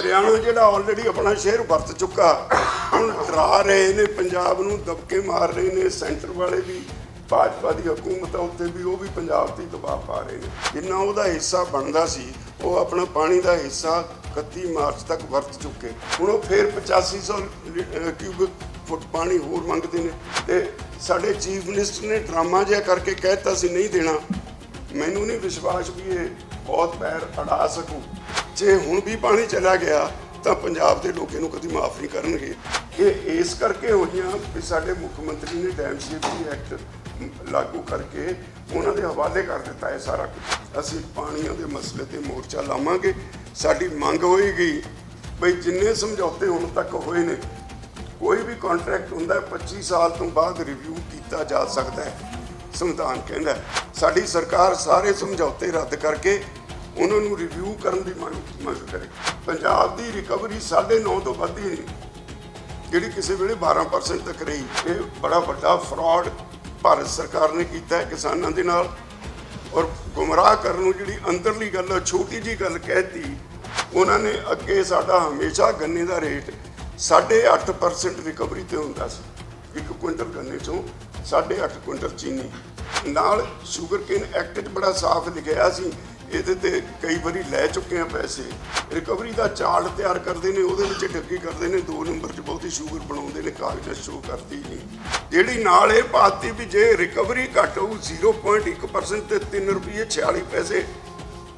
ਹਰਿਆਣਾ ਜਿਹੜਾ ਆਲਰੇਡੀ ਆਪਣਾ ਸ਼ੇਅਰ ਵਰਤ ਚੁੱਕਾ, ਹੁਣ ਡਰਾ ਰਹੇ ਨੇ, ਪੰਜਾਬ ਨੂੰ ਦਬਕੇ ਮਾਰ ਰਹੇ ਨੇ, ਸੈਂਟਰ ਵਾਲੇ ਵੀ, ਭਾਜਪਾ ਦੀ ਹਕੂਮਤ ਉੱਤੇ ਵੀ ਉਹ ਵੀ ਪੰਜਾਬ ਤੇ ਦਬਾਅ ਪਾ ਰਹੇ ਨੇ। ਜਿੰਨਾ ਉਹਦਾ ਹਿੱਸਾ ਬਣਦਾ ਸੀ, ਉਹ ਆਪਣਾ ਪਾਣੀ ਦਾ ਹਿੱਸਾ 31 ਮਾਰਚ ਤੱਕ ਵਰਤ ਚੁੱਕੇ। ਹੁਣ ਉਹ ਫੇਰ 8500 ਲੀ- ਕਿਊਬਿਕ ਫੁੱਟ ਪਾਣੀ ਹੋਰ ਮੰਗਦੇ ਨੇ। ਤੇ ਸਾਡੇ ਚੀਫ ਮਿਨਿਸਟਰ ਨੇ ਡਰਾਮਾ ਜਿਹਾ ਕਰਕੇ ਕਹਿਤਾ ਸੀ, ਨਹੀਂ ਦੇਣਾ। ਮੈਨੂੰ ਨਹੀਂ ਵਿਸ਼ਵਾਸ ਵੀ ਇਹ ਬਹੁਤ ਪੈਰ ਅੜਾ ਸਕੂ। ਜੇ ਹੁਣ ਵੀ ਪਾਣੀ ਚਲਾ ਗਿਆ, ਤਾਂ ਪੰਜਾਬ ਦੇ ਲੋਕ ਇਹਨੂੰ ਕਦੀ ਮਾਫ ਨਹੀਂ ਕਰਨਗੇ। ਇਹ ਇਸ ਕਰਕੇ ਹੋਈਆਂ ਵੀ ਸਾਡੇ ਮੁੱਖ ਮੰਤਰੀ ਨੇ ਡੈਮ ਸੇਫਟੀ ਐਕਟ ਲਾਗੂ ਕਰਕੇ ਉਹਨਾਂ ਦੇ ਹਵਾਲੇ ਕਰ ਦਿੱਤਾ ਹੈ ਸਾਰਾ ਕੁਝ ਅਸੀਂ ਪਾਣੀਆਂ ਦੇ ਮਸਲੇ ਤੇ ਮੋਰਚਾ ਲਾਵਾਂਗੇ। ਸਾਡੀ ਮੰਗ ਹੋਏਗੀ ਬਈ ਜਿੰਨੇ ਸਮਝੌਤੇ ਹੁਣ ਤੱਕ ਹੋਏ ਨੇ, ਕੋਈ ਵੀ ਕੰਟਰੈਕਟ ਹੁੰਦਾ ਹੈ 25 ਸਾਲ ਤੋਂ ਬਾਅਦ ਰਿਵਿਊ ਕੀਤਾ ਜਾ ਸਕਦਾ ਹੈ। ਸੰਵਿਧਾਨ ਕਹਿੰਦਾ ਸਾਡੀ ਸਰਕਾਰ ਸਾਰੇ ਸਮਝੌਤੇ ਰੱਦ ਕਰਕੇ ਉਹਨਾਂ ਨੂੰ ਰਿਵਿਊ ਕਰਨ ਦੀ ਮੰਗ ਮੰਗ ਕਰੇ। ਪੰਜਾਬ ਦੀ ਰਿਕਵਰੀ 9.5 ਤੋਂ ਵੱਧ ਹੀ ਨਹੀਂ। ਜਿਹੜੀ ਕਿਸੇ ਵੇਲੇ 12% ਤੱਕ ਰਹੀ, ਇਹ ਬੜਾ ਵੱਡਾ ਫਰਾਡ ਭਾਰਤ ਸਰਕਾਰ ਨੇ ਕੀਤਾ ਹੈ ਕਿਸਾਨਾਂ ਦੇ ਨਾਲ। ਔਰ ਗੁੰਮਰਾਹ ਕਰਨ ਨੂੰ ਜਿਹੜੀ ਅੰਦਰਲੀ ਗੱਲ ਹੈ ਛੋਟੀ ਜੀ ਗੱਲ ਕਹਿਤੀ, ਉਹਨਾਂ ਨੇ ਅੱਗੇ ਸਾਡਾ ਹਮੇਸ਼ਾ ਗੰਨੇ ਦਾ ਰੇਟ 8.5% ਰਿਕਵਰੀ ਤੇ ਹੁੰਦਾ ਸੀ। ਇੱਕ ਕੁਇੰਟਲ ਗੰਨੇ ਚੋਂ 8.5 ਕੁਇੰਟਲ ਚੀਨੀ। ਨਾਲ ਸ਼ੂਗਰਕੇਨ ਐਕਟ 'ਚ ਬੜਾ ਸਾਫ਼ ਲਿਖਿਆ ਸੀ ਇਹਦੇ ਤੇ ਕਈ ਵਾਰੀ ਲੈ ਚੁੱਕੇ ਆ ਪੈਸੇ। ਰਿਕਵਰੀ ਦਾ ਚਾਰਟ ਤਿਆਰ ਕਰਦੇ ਨੇ, ਉਹਦੇ ਵਿੱਚ ਠੱਗੀ ਕਰਦੇ ਨੇ, ਦੋ ਨੰਬਰ 'ਚ ਬਹੁਤੀ ਸ਼ੂਗਰ ਬਣਾਉਂਦੇ ਨੇ, ਕਾਗਜ਼ਾਂ ਸ਼ੋ ਕਰਦੀ ਨਹੀਂ। ਜਿਹੜੀ ਨਾਲ ਇਹ ਪਾਤੀ ਵੀ ਜੇ ਰਿਕਵਰੀ ਘੱਟ ਹੋਊ 0.1% ਤੇ 3 ਰੁਪਏ 46 ਪੈਸੇ,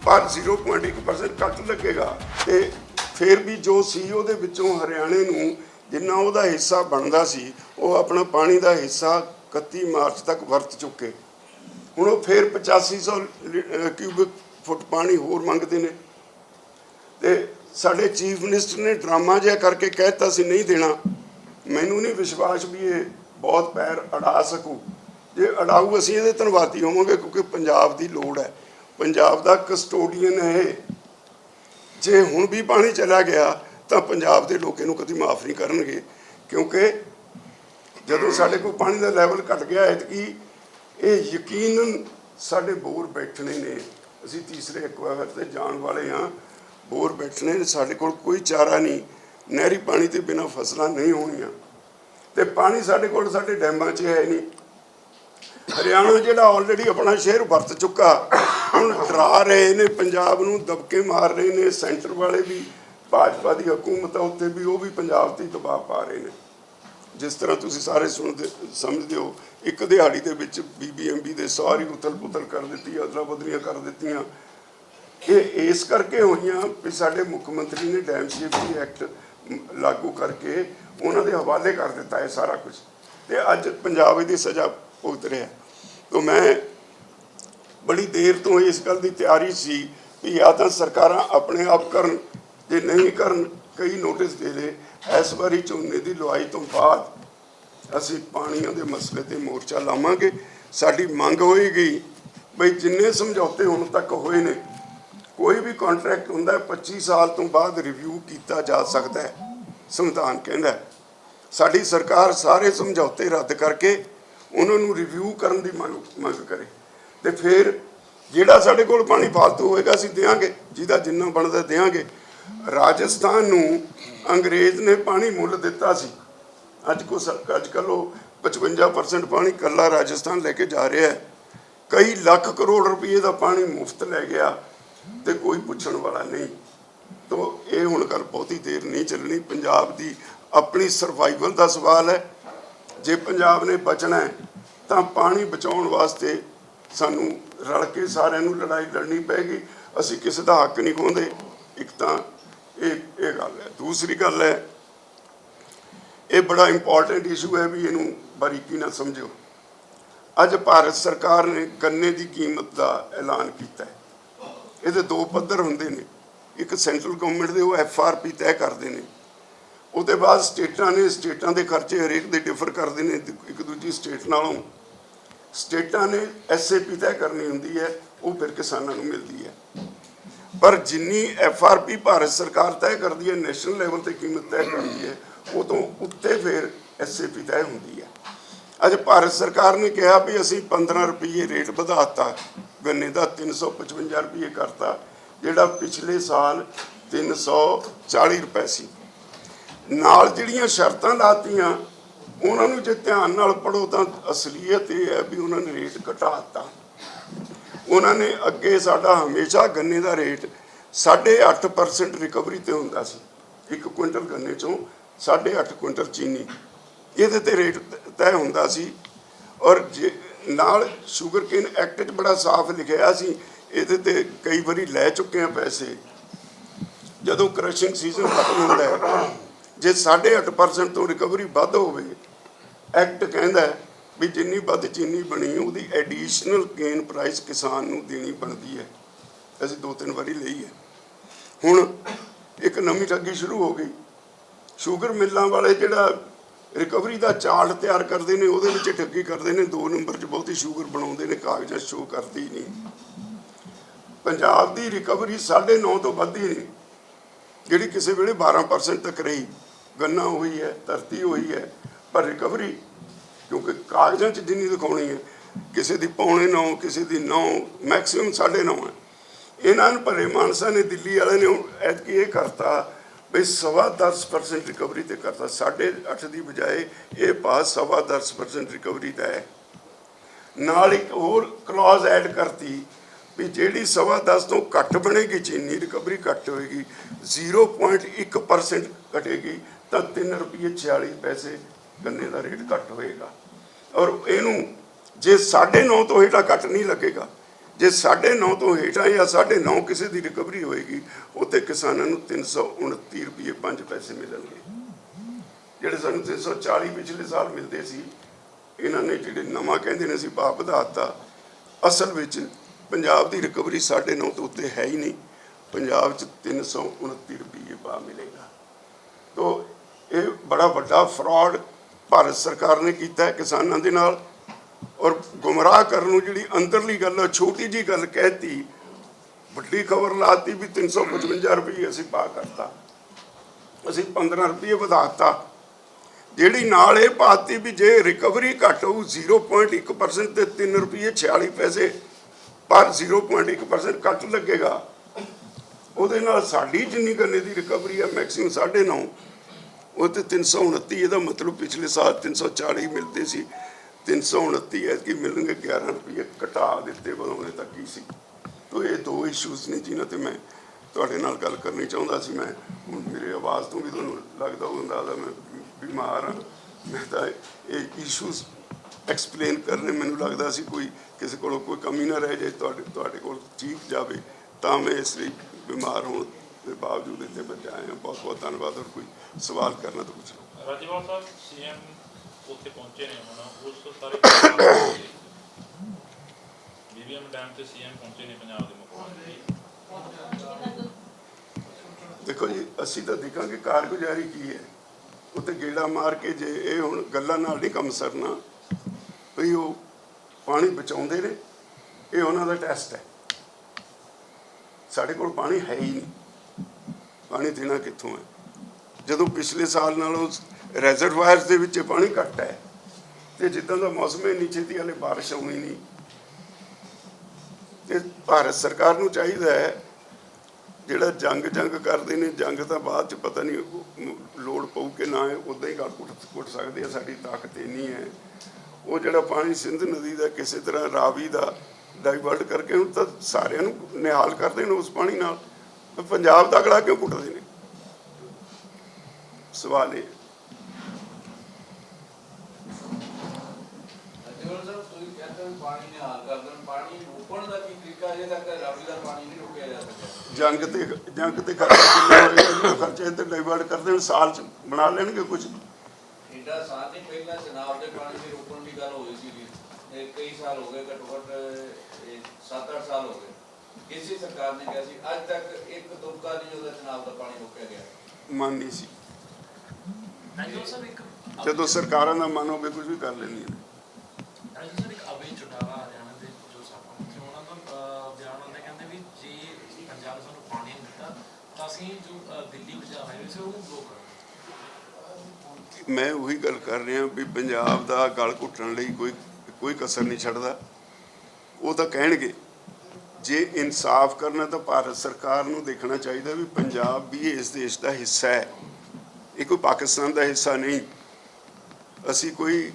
ਪਰ 0.1% ਕੱਟ ਲੱਗੇਗਾ। ਤੇ ਫਿਰ ਵੀ ਜੋ ਸੀ ਉਹਦੇ ਵਿੱਚੋਂ ਹਰਿਆਣੇ ਨੂੰ ਜਿੰਨਾ ਉਹਦਾ ਹਿੱਸਾ ਬਣਦਾ ਸੀ, ਉਹ ਆਪਣਾ ਪਾਣੀ ਦਾ ਹਿੱਸਾ 31 ਮਾਰਚ ਤੱਕ ਵਰਤ ਚੁੱਕੇ। ਹੁਣ ਉਹ ਫਿਰ 8500 ਲੀ- ਕਿਊਬਿਕ ਫੁੱਟ ਪਾਣੀ ਹੋਰ ਮੰਗਦੇ ਨੇ। ਤੇ ਸਾਡੇ ਚੀਫ ਮਿਨਿਸਟਰ ਨੇ ਡਰਾਮਾ ਜਿਹਾ ਕਰਕੇ ਕਹਿਤਾ ਸੀ, ਨਹੀਂ ਦੇਣਾ। ਮੈਨੂੰ ਨਹੀਂ ਵਿਸ਼ਵਾਸ ਵੀ ਇਹ ਬਹੁਤ ਪੈਰ ਅੜਾ ਸਕੂ। ਜੇ ਅੜਾਊ ਅਸੀਂ ਇਹਦੇ ਧੰਨਵਾਦੀ ਹੋਵਾਂਗੇ, ਕਿਉਂਕਿ ਪੰਜਾਬ ਦੀ ਲੋੜ ਹੈ। ਪੰਜਾਬ ਦਾ ਕਸਟੋਡੀਅਨ ਹੈ ਇਹ। ਜੇ ਹੁਣ ਵੀ ਪਾਣੀ ਚਲਾ ਗਿਆ, ਤਾਂ ਪੰਜਾਬ ਦੇ ਲੋਕ ਇਹਨੂੰ ਕਦੀ ਮਾਫ ਨਹੀਂ ਕਰਨਗੇ। ਕਿਉਂਕਿ ਜਦੋਂ ਸਾਡੇ ਕੋਲ ਪਾਣੀ ਦਾ ਲੈਵਲ ਘਟ ਗਿਆ ਹੈ ਕਿ ਇਹ ਯਕੀਨਨ ਸਾਡੇ ਬੋਰ ਬੈਠਣੇ ਨੇ। ਅਸੀਂ ਤੀਸਰੇ ਐਕਵਾਗਰ ਤੇ ਜਾਣ ਵਾਲੇ ਹਾਂ। ਬੋਰ ਬੈਠਣੇ ਸਾਡੇ ਕੋਲ ਕੋਈ ਚਾਰਾ ਨਹੀਂ। ਨਹਿਰੀ ਪਾਣੀ ਤੇ ਬਿਨਾ ਫਸਲਾਂ ਨਹੀਂ ਹੋਣੀਆਂ। ਤੇ ਪਾਣੀ ਸਾਡੇ ਕੋਲ ਸਾਡੇ ਡੈਮਾਂ 'ਚ ਹੈ ਨਹੀਂ। ਹਰਿਆਣਾ ਜਿਹੜਾ ਆਲਰੇਡੀ ਆਪਣਾ ਸ਼ੇਅਰ ਵਰਤ ਚੁੱਕਾ, ਹੁਣ ਡਰਾ ਰਹੇ ਨੇ, ਪੰਜਾਬ ਨੂੰ ਦਬਕੇ ਮਾਰ ਰਹੇ ਨੇ। ਸੈਂਟਰ ਵਾਲੇ ਵੀ, ਭਾਜਪਾ ਦੀ ਹਕੂਮਤ ਆ, ਉੱਤੇ ਵੀ ਉਹ ਵੀ ਪੰਜਾਬ ਤੇ ਦਬਾਅ ਪਾ ਰਹੇ ਨੇ। ਜਿਸ ਤਰ੍ਹਾਂ ਤੁਸੀਂ ਸਾਰੇ ਸੁਣਦੇ, ਸਮਝਦੇ ਹੋ, ਇੱਕ ਦਿਹਾੜੀ ਦੇ ਵਿੱਚ ਬੀਬੀਐਮਬੀ ਦੇ ਸਾਰੀ ਉਥਲ-ਪੁਥਲ ਕਰ ਦਿੱਤੀ ਅਦਲਾ ਬਦਲੀਆਂ ਕਰ ਦਿੱਤੀਆਂ। ਇਹ, ਇਸ ਕਰਕੇ ਹੋਈਆਂ ਵੀ ਸਾਡੇ ਮੁੱਖ ਮੰਤਰੀ ਨੇ ਡੈਮ ਸੇਫਟੀ ਐਕਟ ਲਾਗੂ ਕਰਕੇ ਉਹਨਾਂ ਦੇ ਹਵਾਲੇ ਕਰ ਦਿੱਤਾ ਹੈ ਸਾਰਾ ਕੁਝ ਤੇ ਅੱਜ ਪੰਜਾਬ ਇਹਦੀ ਸਜ਼ਾ ਭੁਗਤ ਰਿਹਾ। ਤੋਂ ਮੈਂ ਬੜੀ ਦੇਰ ਤੋਂ ਇਸ ਗੱਲ ਦੀ ਤਿਆਰੀ ਸੀ ਵੀ ਜਾਂ ਤਾਂ ਸਰਕਾਰਾਂ ਆਪਣੇ ਆਪ ਕਰਨ, ਜੇ ਨਹੀਂ ਕਰਨ ਕਈ ਨੋਟਿਸ ਦੇ ਦੇ ਇਸ ਵਾਰੀ ਝੋਨੇ ਦੀ ਲੁਆਈ ਤੋਂ ਬਾਅਦ ਅਸੀਂ ਪਾਣੀਆਂ ਦੇ ਮਸਲੇ ਤੇ ਮੋਰਚਾ ਲਾਵਾਂਗੇ। ਸਾਡੀ ਮੰਗ ਹੋਏਗੀ ਬਈ ਜਿੰਨੇ ਸਮਝੌਤੇ ਹੁਣ ਤੱਕ ਹੋਏ ਨੇ, ਕੋਈ ਵੀ ਕੰਟਰੈਕਟ ਹੁੰਦਾ ਹੈ 25 ਸਾਲ ਤੋਂ ਬਾਅਦ ਰਿਵਿਊ ਕੀਤਾ ਜਾ ਸਕਦਾ ਹੈ, ਸੰਵਿਧਾਨ ਕਹਿੰਦਾ ਸਾਡੀ ਸਰਕਾਰ ਸਾਰੇ ਸਮਝੌਤੇ ਰੱਦ ਕਰਕੇ ਉਹਨਾਂ ਨੂੰ ਰਿਵਿਊ ਕਰਨ ਦੀ ਮੰਗ ਮੰਗ ਕਰੇ। ਤੇ ਫਿਰ ਜਿਹੜਾ ਸਾਡੇ ਕੋਲ ਪਾਣੀ ਫਾਲਤੂ ਹੋਏਗਾ, ਅਸੀਂ ਦੇਵਾਂਗੇ। ਜਿਹਦਾ ਜਿੰਨਾ ਬਣਦਾ, ਦੇਵਾਂਗੇ। ਰਾਜਸਥਾਨ ਨੂੰ ਅੰਗਰੇਜ਼ ਨੇ ਪਾਣੀ ਮੁੱਲ ਦਿੱਤਾ ਸੀ। ਅੱਜ ਕੋ ਅੱਜ ਕੱਲ੍ਹ ਉਹ 55% ਪਾਣੀ ਕੱਲਾ ਰਾਜਸਥਾਨ ਲੈ ਕੇ ਜਾ ਰਿਹਾ ਹੈ। ਕਈ ਲੱਖ ਕਰੋੜ ਰੁਪਏ ਦਾ ਪਾਣੀ ਮੁਫਤ ਲੈ ਗਿਆ ਤੇ ਕੋਈ ਪੁੱਛਣ ਵਾਲਾ ਨਹੀਂ। ਤੋ ਇਹ ਹੁਣ ਗੱਲ ਬਹੁਤੀ ਦੇਰ ਨਹੀਂ ਚੱਲਣੀ। ਪੰਜਾਬ ਦੀ ਆਪਣੀ ਸਰਵਾਈਵਲ ਦਾ ਸਵਾਲ ਹੈ। ਜੇ ਪੰਜਾਬ ਨੇ ਬਚਣਾ ਹੈ, ਤਾਂ ਪਾਣੀ ਬਚਾਉਣ ਵਾਸਤੇ ਸਾਨੂੰ ਰਲ ਕੇ ਸਾਰਿਆਂ ਨੂੰ ਲੜਾਈ ਲੜਨੀ ਪੈਗੀ ਅਸੀਂ ਕਿਸੇ ਦਾ ਹੱਕ ਨਹੀਂ ਖੋਹਦੇ। ਇੱਕ ਤਾਂ ਇਹ ਇਹ ਗੱਲ ਹੈ। ਦੂਸਰੀ ਗੱਲ ਹੈ, ਇਹ ਬੜਾ ਇੰਪੋਰਟੈਂਟ ਇਸ਼ੂ ਹੈ ਵੀ ਇਹਨੂੰ ਬਾਰੀਕੀ ਨਾਲ ਸਮਝੋ। ਅੱਜ ਭਾਰਤ ਸਰਕਾਰ ਨੇ ਗੰਨੇ ਦੀ ਕੀਮਤ ਦਾ ਐਲਾਨ ਕੀਤਾ ਹੈ। ਇਹਦੇ ਦੋ ਪੱਧਰ ਹੁੰਦੇ ਨੇ। ਇੱਕ ਸੈਂਟਰਲ ਗਵਰਨਮੈਂਟ ਦੇ, ਉਹ ਐਫ ਆਰ ਪੀ ਤੈਅ ਕਰਦੇ ਨੇ। ਉਹਦੇ ਬਾਅਦ ਸਟੇਟਾਂ ਨੇ, ਸਟੇਟਾਂ ਦੇ ਖਰਚੇ ਹਰੇਕ ਦੇ ਡਿਫਰ ਕਰਦੇ ਨੇ। ਇੱਕ ਦੂਜੀ ਸਟੇਟ ਨਾਲੋਂ ਸਟੇਟਾਂ ਨੇ ਐਸਏਪੀ ਤੈਅ ਕਰਨੀ ਹੁੰਦੀ ਹੈ, ਉਹ ਫਿਰ ਕਿਸਾਨਾਂ ਨੂੰ ਮਿਲਦੀ ਹੈ। ਪਰ ਜਿੰਨੀ ਐਫ ਆਰ ਪੀ ਭਾਰਤ ਸਰਕਾਰ ਤੈਅ ਕਰਦੀ ਹੈ ਨੈਸ਼ਨਲ ਲੈਵਲ ਤੇ ਕੀਮਤ ਤੈਅ ਕਰਦੀ ਹੈ ਉਹ ਤੋਂ ਉੱਤੇ ਫਿਰ ਐੱਸ ਏ ਪੀ ਤੈਅ ਹੁੰਦੀ ਹੈ। ਅੱਜ ਭਾਰਤ ਸਰਕਾਰ ਨੇ ਕਿਹਾ ਵੀ ਅਸੀਂ 15 ਰੁਪਏ ਰੇਟ ਵਧਾਤਾ ਗੰਨੇ ਦਾ 355 ਰੁਪਏ ਕਰਤਾ, ਜਿਹੜਾ ਪਿਛਲੇ ਸਾਲ 340 ਰੁਪਏ ਸੀ। ਨਾਲ ਜਿਹੜੀਆਂ ਸ਼ਰਤਾਂ ਲਾਤੀਆਂ, ਉਹਨਾਂ ਨੂੰ ਜੇ ਧਿਆਨ ਨਾਲ ਪੜੋ ਤਾਂ ਅਸਲੀਅਤ ਇਹ ਹੈ ਵੀ ਉਹਨਾਂ ਨੇ ਰੇਟ ਘਟਾਤਾ ਉਹਨਾਂ ਨੇ ਅੱਗੇ ਸਾਡਾ ਹਮੇਸ਼ਾ ਗੰਨੇ ਦਾ ਰੇਟ 8.5% ਰਿਕਵਰੀ ਤੇ ਹੁੰਦਾ ਸੀ। ਇੱਕ ਕੁਇੰਟਲ ਗੰਨੇ ਚੋਂ 8.5 ਕੁਇੰਟਲ ਚੀਨੀ। ਇਹਦੇ ਤੇ ਰੇਟ ਤੈਅ ਹੁੰਦਾ ਸੀ। ਔਰ ਜੇ ਨਾਲ ਸ਼ੂਗਰਕੇਨ ਐਕਟ 'ਚ ਬੜਾ ਸਾਫ਼ ਲਿਖਿਆ ਸੀ, ਇਹਦੇ ਤੇ ਕਈ ਵਾਰੀ ਲੈ ਚੁੱਕੇ ਆ ਪੈਸੇ। ਜਦੋਂ ਕ੍ਰਸ਼ਿੰਗ ਸੀਜ਼ਨ ਖਤਮ ਹੁੰਦਾ ਹੈ, ਜੇ 8.5% ਤੋਂ ਰਿਕਵਰੀ ਵੱਧ ਹੋਵੇ ਐਕਟ ਕਹਿੰਦਾ ਵੀ ਜਿੰਨੀ ਵੱਧ ਚੀਨੀ ਬਣੀ, ਉਹਦੀ ਐਡੀਸ਼ਨਲ ਗੇਨ ਪ੍ਰਾਈਸ ਕਿਸਾਨ ਨੂੰ ਦੇਣੀ ਬਣਦੀ ਹੈ। ਅਸੀਂ ਦੋ ਤਿੰਨ ਵਾਰੀ ਲਈ ਹੈ। ਹੁਣ ਇੱਕ ਨਵੀਂ ਠੱਗੀ ਸ਼ੁਰੂ ਹੋ ਗਈ। ਸ਼ੂਗਰ ਮਿੱਲਾਂ ਵਾਲੇ ਜਿਹੜਾ ਰਿਕਵਰੀ ਦਾ ਚਾਰਟ ਤਿਆਰ ਕਰਦੇ ਨੇ, ਉਹਦੇ ਵਿੱਚ ਠੱਗੀ ਕਰਦੇ ਨੇ। ਦੋ ਨੰਬਰ 'ਚ ਬਹੁਤੀ ਸ਼ੂਗਰ ਬਣਾਉਂਦੇ ਨੇ, ਕਾਗਜ਼ਾਂ 'ਚ ਸ਼ੋਅ ਕਰਦੀ ਨਹੀਂ। ਪੰਜਾਬ ਦੀ ਰਿਕਵਰੀ 9.5 ਤੋਂ ਵੱਧ ਹੀ ਨਹੀਂ। ਜਿਹੜੀ ਕਿਸੇ ਵੇਲੇ 12% ਤੱਕ ਰਹੀ। ਗੰਨਾ ਹੋਈ ਹੈ, ਧਰਤੀ ਹੋਈ ਹੈ, ਪਰ ਰਿਕਵਰੀ ਕਿਉਂਕਿ ਕਾਗਜ਼ਾਂ 'ਚ ਜਿੰਨੀ ਦਿਖਾਉਣੀ ਹੈ, ਕਿਸੇ ਦੀ ਪੌਣੇ 9 ਕਿਸੇ ਦੀ 9 ਮੈਕਸਿਮਮ 9.5 ਹੈ। ਇਹਨਾਂ ਨੂੰ ਭਰੇ ਮਾਨਸਾ ਨੇ, ਦਿੱਲੀ ਵਾਲਿਆਂ ਨੇ ਐਤਕੀ ਇਹ ਕਰਤਾ ਵੀ ਸਵਾ 10% ਰਿਕਵਰੀ ਤੇ ਕਰਤਾ। 8.5 ਦੀ ਬਜਾਏ ਇਹ ਪਾਸ ਸਵਾ 10% ਰਿਕਵਰੀ ਦਾ ਹੈ। ਨਾਲ ਇੱਕ ਹੋਰ ਕਲੌਜ਼ ਐਡ ਕਰਤੀ ਵੀ ਜਿਹੜੀ ਸਵਾ 10 ਤੋਂ ਘੱਟ ਬਣੇਗੀ, ਚੀਨੀ ਰਿਕਵਰੀ ਘੱਟ ਹੋਏਗੀ 0.1% ਘਟੇਗੀ, ਤਾਂ 3 ਰੁਪਏ 46 ਪੈਸੇ ਗੰਨੇ ਦਾ ਰੇਟ ਘੱਟ ਹੋਏਗਾ। ਔਰ ਇਹਨੂੰ ਜੇ 9.5 ਤੋਂ ਹੇਠਾਂ ਘੱਟ ਨਹੀਂ ਲੱਗੇਗਾ, ਜੇ 9.5 ਤੋਂ ਹੇਠਾਂ ਜਾਂ 9.5 ਕਿਸੇ ਦੀ ਰਿਕਵਰੀ ਹੋਏਗੀ ਉੱਤੇ ਕਿਸਾਨਾਂ ਨੂੰ 329 ਰੁਪਏ 5 ਪੈਸੇ ਮਿਲਣਗੇ। ਜਿਹੜੇ ਸਾਨੂੰ 340 ਪਿਛਲੇ ਸਾਲ ਮਿਲਦੇ ਸੀ, ਇਹਨਾਂ ਨੇ ਜਿਹੜੇ ਨਵਾਂ ਕਹਿੰਦੇ ਨੇ ਅਸੀਂ ਭਾਅ ਵਧਾਤਾ ਅਸਲ ਵਿੱਚ ਪੰਜਾਬ ਦੀ ਰਿਕਵਰੀ 9.5 ਤੋਂ ਉੱਤੇ ਹੈ ਹੀ ਨਹੀਂ। ਪੰਜਾਬ 'ਚ 329 ਰੁਪਏ ਭਾਅ ਮਿਲੇਗਾ। ਤੋ ਇਹ ਬੜਾ ਵੱਡਾ ਫਰਾਡ ਭਾਰਤ ਸਰਕਾਰ ਨੇ ਕੀਤਾ ਕਿਸਾਨਾਂ ਦੇ ਨਾਲ ਔਰ ਗੁੰਮਰਾਹ ਕਰਨ ਨੂੰ ਜਿਹੜੀ ਅੰਦਰਲੀ ਗੱਲ ਛੋਟੀ ਜੀ ਗੱਲ ਕਹਿਤੀ, ਵੱਡੀ ਖਬਰ ਲਾਤੀ ਵੀ 355 ਰੁਪਏ ਅਸੀਂ ਪਾ ਕਰਤਾ। ਅਸੀਂ 15 ਰੁਪਏ ਵਧਾਤਾ ਜਿਹੜੀ ਨਾਲ ਇਹ ਪਾਤੀ ਵੀ ਜੇ ਰਿਕਵਰੀ ਘੱਟ ਹੋਊ 0.1% ਤੇ 3 ਰੁਪਏ 46 ਪੈਸੇ ਪਰ 0.1% ਘੱਟ ਲੱਗੇਗਾ। ਉਹਦੇ ਨਾਲ ਸਾਡੀ ਜਿੰਨੀ ਗੰਨੇ ਦੀ ਰਿਕਵਰੀ ਹੈ ਮੈਕਸਿਮਮ 9.5 ਉਹ ਤੇ 329 ਇਹਦਾ ਮਤਲਬ ਪਿਛਲੇ ਸਾਲ 340 ਮਿਲਦੇ ਸੀ। 329 ਹੈ ਕਿ ਮਿਲਣਗੇ 11 ਰੁਪਏ ਘਟਾ ਦਿੱਤੇ ਬਣਾਉਣੇ ਤੱਕ ਕੀ ਸੀ। ਤੋ ਇਹ ਦੋ ਇਸ਼ੂਜ਼ ਨੇ ਜਿਨ੍ਹਾਂ ਤੇ ਮੈਂ ਤੁਹਾਡੇ ਨਾਲ ਗੱਲ ਕਰਨੀ ਚਾਹੁੰਦਾ ਸੀ। ਮੈਂ ਹੁਣ ਮੇਰੇ ਆਵਾਜ਼ ਤੋਂ ਵੀ ਤੁਹਾਨੂੰ ਲੱਗਦਾ ਉਹ ਅੰਦਾਜ਼ਾ ਮੈਂ ਬਿਮਾਰ ਹਾਂ। ਮੈਂ ਤਾਂ ਇਹ ਇਸ਼ੂਜ਼ ਐਕਸਪਲੇਨ ਕਰਨੇ ਮੈਨੂੰ ਲੱਗਦਾ ਸੀ ਕੋਈ ਕਿਸੇ ਕੋਲੋਂ ਕੋਈ ਕਮੀ ਨਾ ਰਹਿ ਜਾਏ, ਤੁਹਾਡੇ ਤੁਹਾਡੇ ਕੋਲ ਚੀਕ ਜਾਵੇ ਤਾਂ ਮੈਂ ਇਸ ਲਈ ਬਿਮਾਰ ਹੋਣ ਦੇ ਬਾਵਜੂਦ ਇੱਥੇ ਬੱਚਾ ਆਇਆ ਬਹੁਤ ਬਹੁਤ ਧੰਨਵਾਦ। ਔਰ ਕੋਈ ਸਵਾਲ ਕਰਨਾ ਤਾਂ ਪੁੱਛ ਲਓ। ਰਾਜੇਵਾਲ ਸਾਹਿਬ ਸੀਐਮ ਉੱਥੇ ਪਹੁੰਚੇ ਨੇ ਹੁਣ ਉਸ ਸਾਰੇ ਬੀਬੀਐਮ ਡੈਮ ਤੇ ਸੀਐਮ ਪਹੁੰਚੇ ਨੇ ਪੰਜਾਬ ਦੇ ਮੁੱਖ ਮੰਤਰੀ। ਦੇਖੋ ਜੀ ਅਸੀਂ ਤਾਂ ਦੇਖਾਂਗੇ ਕਾਰਗੁਜ਼ਾਰੀ ਕੀ ਹੈ। ਉੱਤੇ ਗੇੜਾ ਮਾਰ ਕੇ ਜੇ ਇਹ ਹੁਣ ਗੱਲਾਂ ਨਾਲ ਨਹੀਂ ਕੰਮ ਸਰਨਾ ਵੀ ਉਹ ਪਾਣੀ ਬਚਾਉਂਦੇ ਨੇ ਇਹ ਉਹਨਾਂ ਦਾ ਟੈਸਟ ਹੈ। ਸਾਡੇ ਕੋਲ ਪਾਣੀ ਹੈ ਹੀ ਨਹੀਂ। ਪਾਣੀ ਦੇਣਾ ਕਿੱਥੋਂ ਹੈ? ਜਦੋਂ ਪਿਛਲੇ ਸਾਲ ਨਾਲੋਂ ਰੈਜ਼ਰਵਾਇਰਸ ਦੇ ਵਿੱਚ ਪਾਣੀ ਘੱਟ ਹੈ, ਤੇ ਜਿੱਦਾਂ ਦਾ ਮੌਸਮ ਹੈ, ਨੀਚੇ ਦੀ ਹਲੇ ਬਾਰਿਸ਼ ਆਉਣੀ ਨਹੀਂ। ਤੇ ਭਾਰਤ ਸਰਕਾਰ ਨੂੰ ਚਾਹੀਦਾ ਹੈ, ਜਿਹੜਾ ਜੰਗ ਜੰਗ ਕਰਦੇ ਨੇ, ਜੰਗ ਤਾਂ ਬਾਅਦ ਚ ਪਤਾ ਨਹੀਂ ਲੋੜ ਪਊ ਕਿ ਨਾ ਉਦਾਂ ਹੀ ਗੱਲ ਕੁੱਟ ਸਕਦੇ ਆ, ਸਾਡੀ ਤਾਕਤ ਇੰਨੀ ਹੈ। ਉਹ ਜਿਹੜਾ ਪਾਣੀ ਸਿੰਧ ਨਦੀ ਦਾ, ਕਿਸੇ ਤਰ੍ਹਾਂ ਰਾਵੀ ਦਾ ਡਾਈਵਰਟ ਕਰਕੇ ਹੁਣ ਤਾਂ ਸਾਰਿਆਂ ਨੂੰ ਨਿਹਾਲ ਕਰਦੇ ਨੇ ਉਸ ਪਾਣੀ ਨਾਲ। ਪੰਜਾਬ ਦਾ ਅਗਲਾ ਕਿਉਂ ਕੁੱਟਦੇ ਨੇ ਸਵਾਲ ਇਹ ਜੰਗ ਤੇ ਜੰਗ ਤੇ ਖਰਚਾ ਇੱਧਰ ਡਾਈਵਰਟ ਕਰਦੇ ਨੇ ਸਾਲ ਚ ਬਣਾ ਲੈਣਗੇ ਕੁਝ ਇੰਡਾ ਸਾਲ ਨਹੀਂ ਪਹਿਲਾਂ ਚਨਾਬ ਦੇ ਪਾਣੀ ਦੇ ਰੋਕਣ ਦੀ ਗੱਲ ਹੋਈ ਸੀ ਤੇ ਕਈ ਸਾਲ ਹੋ ਗਏ ਘੱਟੋ ਘੱਟ 7-8 ਸਾਲ ਹੋ ਗਏ। ਕਿਸੇ ਸਰਕਾਰ ਨੇ ਕਿਹਾ ਸੀ ਅੱਜ ਤੱਕ ਇੱਕ ਤੁਪਕਾ ਨਹੀਂ ਉਹਦਾ ਚਨਾਬ ਦਾ ਪਾਣੀ ਰੋਕਿਆ ਗਿਆ। ਮਨ ਨਹੀਂ ਸੀ। ਰਾਜੂ ਸਾਹਿਬ ਇੱਕ ਜਦੋਂ ਸਰਕਾਰਾਂ ਦਾ ਮਨ ਹੋਵੇ ਕੁਝ ਵੀ ਕਰ ਲੈਂਦੀਆਂ ਨੇ ਰਾਜੂ ਸਾਹਿਬ ਇੱਕ ਅਭੀ ਚੁਟਾਲਾ ਹਰਿਆਣਾ ਦੇ ਜੋ ਸਾਬਕਾ ਮੰਤਰੀ ਉਹਨਾਂ ਦਾ ਅਹ, ਬਿਆਨ ਆਉਂਦਾ ਕਹਿੰਦੇ ਵੀ ਜੇ ਪੰਜਾਬ ਸਾਨੂੰ ਪਾਣੀ ਨਹੀਂ ਦਿੱਤਾ ਤਾਂ ਅਸੀਂ ਜੋ ਅਹ, ਦਿੱਲੀ ਵਿੱਚ ਹਾਈਵੇ ਸੀ ਉਹਨੂੰ ਬਲੌਕ ਕਰਾਂਗੇ ਮੈਂ ਉਹੀ ਗੱਲ ਕਰ ਰਿਹਾ ਵੀ ਪੰਜਾਬ ਦਾ ਗਲ ਘੁੱਟਣ ਲਈ ਕੋਈ ਕੋਈ ਕਸਰ ਨਹੀਂ ਛੱਡਦਾ। ਉਹ ਤਾਂ ਕਹਿਣਗੇ। ਜੇ ਇਨਸਾਫ ਕਰਨਾ ਤਾਂ ਭਾਰਤ ਸਰਕਾਰ ਨੂੰ ਦੇਖਣਾ ਚਾਹੀਦਾ ਵੀ ਪੰਜਾਬ ਵੀ ਇਸ ਦੇਸ਼ ਦਾ ਹਿੱਸਾ ਹੈ। ਇਹ ਕੋਈ ਪਾਕਿਸਤਾਨ ਦਾ ਹਿੱਸਾ ਨਹੀਂ। ਅਸੀਂ ਕੋਈ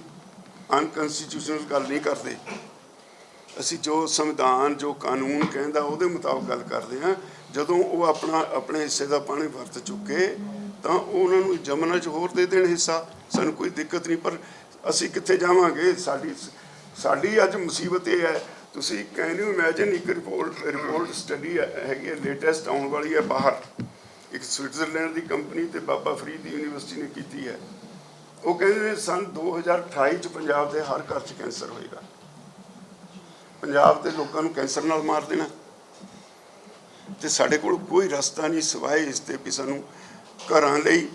ਅਨਕਨਸਟੀਟਿਊਸ਼ਨਲ ਗੱਲ ਨਹੀਂ ਕਰਦੇ। ਅਸੀਂ ਜੋ ਸੰਵਿਧਾਨ, ਜੋ ਕਾਨੂੰਨ ਕਹਿੰਦਾ ਉਹਦੇ ਮੁਤਾਬਕ ਗੱਲ ਕਰਦੇ ਹਾਂ। ਜਦੋਂ ਉਹ ਆਪਣਾ, ਆਪਣੇ ਹਿੱਸੇ ਦਾ ਪਾਣੀ ਵਰਤ ਚੁੱਕੇ, ਤਾਂ ਉਹ ਉਹਨਾਂ ਨੂੰ ਜਮਨਾ 'ਚ ਹੋਰ ਦੇ ਦੇਣ ਹਿੱਸਾ। ਸਾਨੂੰ ਕੋਈ ਦਿੱਕਤ ਨਹੀਂ, ਪਰ ਅਸੀਂ ਕਿੱਥੇ ਜਾਵਾਂਗੇ? ਸਾਡੀ ਸਾਡੀ ਅੱਜ ਮੁਸੀਬਤ ਇਹ ਹੈ ਤੁਸੀਂ ਕੈਨ ਯੂ ਇਮੇਜਿਨ ਇੱਕ ਰਿਪੋਰਟ ਰਿਪੋਰਟ ਸਟੱਡੀ ਹੈਗੀ ਲੇਟੈਸਟ ਆਉਣ ਵਾਲੀ ਹੈ ਬਾਹਰ। ਇੱਕ ਸਵਿਟਜ਼ਰਲੈਂਡ ਦੀ ਕੰਪਨੀ ਤੇ ਬਾਬਾ ਫਰੀਦ ਦੀ ਯੂਨੀਵਰਸਿਟੀ ਨੇ ਕੀਤੀ ਹੈ। ਉਹ ਕਹਿੰਦੇ ਨੇ ਸਨ 2028 ਚ ਪੰਜਾਬ ਦੇ ਹਰ ਘਰ ਚ ਕੈਂਸਰ ਹੋਏਗਾ। ਪੰਜਾਬ ਦੇ ਲੋਕਾਂ ਨੂੰ ਕੈਂਸਰ ਨਾਲ ਮਾਰ ਦੇਣਾ। ਤੇ ਸਾਡੇ ਕੋਲ ਕੋਈ ਰਸਤਾ ਨਹੀਂ ਸਿਵਾਏ ਇਸ ਤੇ ਵੀ ਸਾਨੂੰ ਘਰਾਂ ਲਈ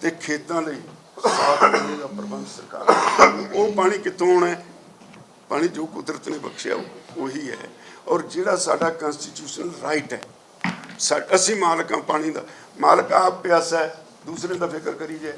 ਤੇ ਖੇਤਾਂ ਲਈ ਸਾਫ਼ ਪਾਣੀ ਦਾ ਪ੍ਰਬੰਧ ਸਰਕਾਰ ਉਹ ਪਾਣੀ ਕਿੱਥੋਂ ਆਉਣਾ ਪਾਣੀ ਜੋ ਕੁਦਰਤ ਨੇ ਬਖਸ਼ਿਆ, ਉਹੀ ਹੈ। ਔਰ ਜਿਹੜਾ ਸਾਡਾ ਕਨਸਟੀਟਿਊਸ਼ਨਲ ਰਾਈਟ ਹੈ, ਸਾ- ਅਸੀਂ ਮਾਲਕ ਹਾਂ ਪਾਣੀ ਦਾ। ਮਾਲਕ ਆਪ ਪਿਆਸਾ ਹੈ, ਦੂਸਰੇ ਦਾ ਫਿਕਰ ਕਰੀ ਜਾਏ